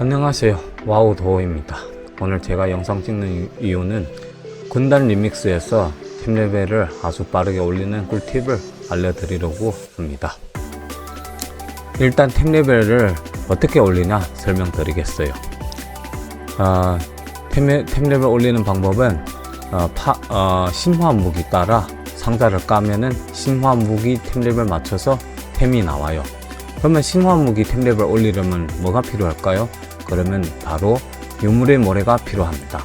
안녕하세요. 와우 도어입니다. 오늘 제가 영상 찍는 이유는 군단 리믹스에서 팀 레벨을 아주 빠르게 올리는 꿀팁을 알려드리려고 합니다. 일단 팀 레벨을 어떻게 올리냐 설명드리겠어요. 어, 템, 레- 템 레벨 올리는 방법은 어, 파, 어, 신화 무기 따라 상자를 까면은 신화 무기 템 레벨 맞춰서 템이 나와요. 그러면 신화 무기 템 레벨 올리려면 뭐가 필요할까요? 그러면 바로 유물의 모래가 필요합니다.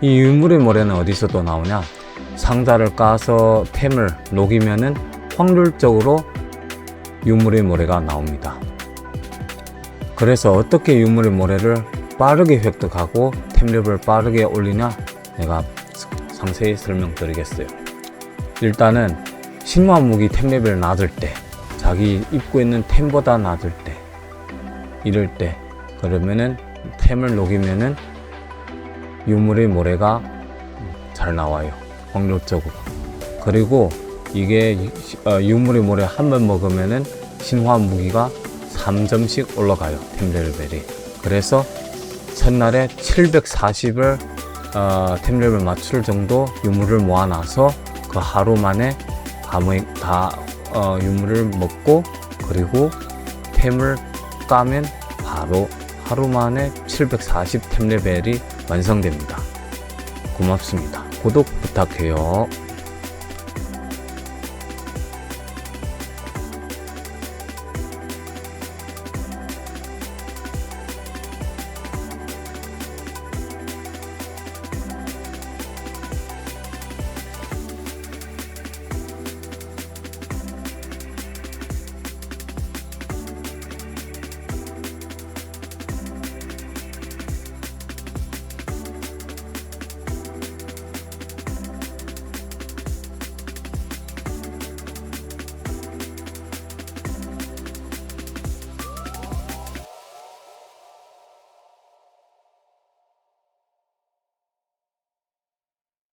이 유물의 모래는 어디서 또 나오냐? 상자를 까서 템을 녹이면은 확률적으로 유물의 모래가 나옵니다. 그래서 어떻게 유물의 모래를 빠르게 획득하고 템 레벨 빠르게 올리냐? 내가 상세히 설명드리겠어요. 일단은 신화 무기 템 레벨 낮을 때 자기 입고 있는 템보다 낮을 때 이럴 때 그러면은 템을 녹이면은 유물의 모래가 잘 나와요. 확률적으로. 그리고 이게 유- 어, 유물의 모래 한 번 먹으면은 신화 무기가 3점씩 올라가요 템 레벨이. 그래서 첫날에 740을 어, 템 레벨 맞출 정도 유물을 모아놔서 그 하루 만에 다, 모이- 다 어, 유물을 먹고 그리고 템을 까면 바로 하루 만에 740템 레벨이 완성됩니다. 고맙습니다. 구독 부탁해요.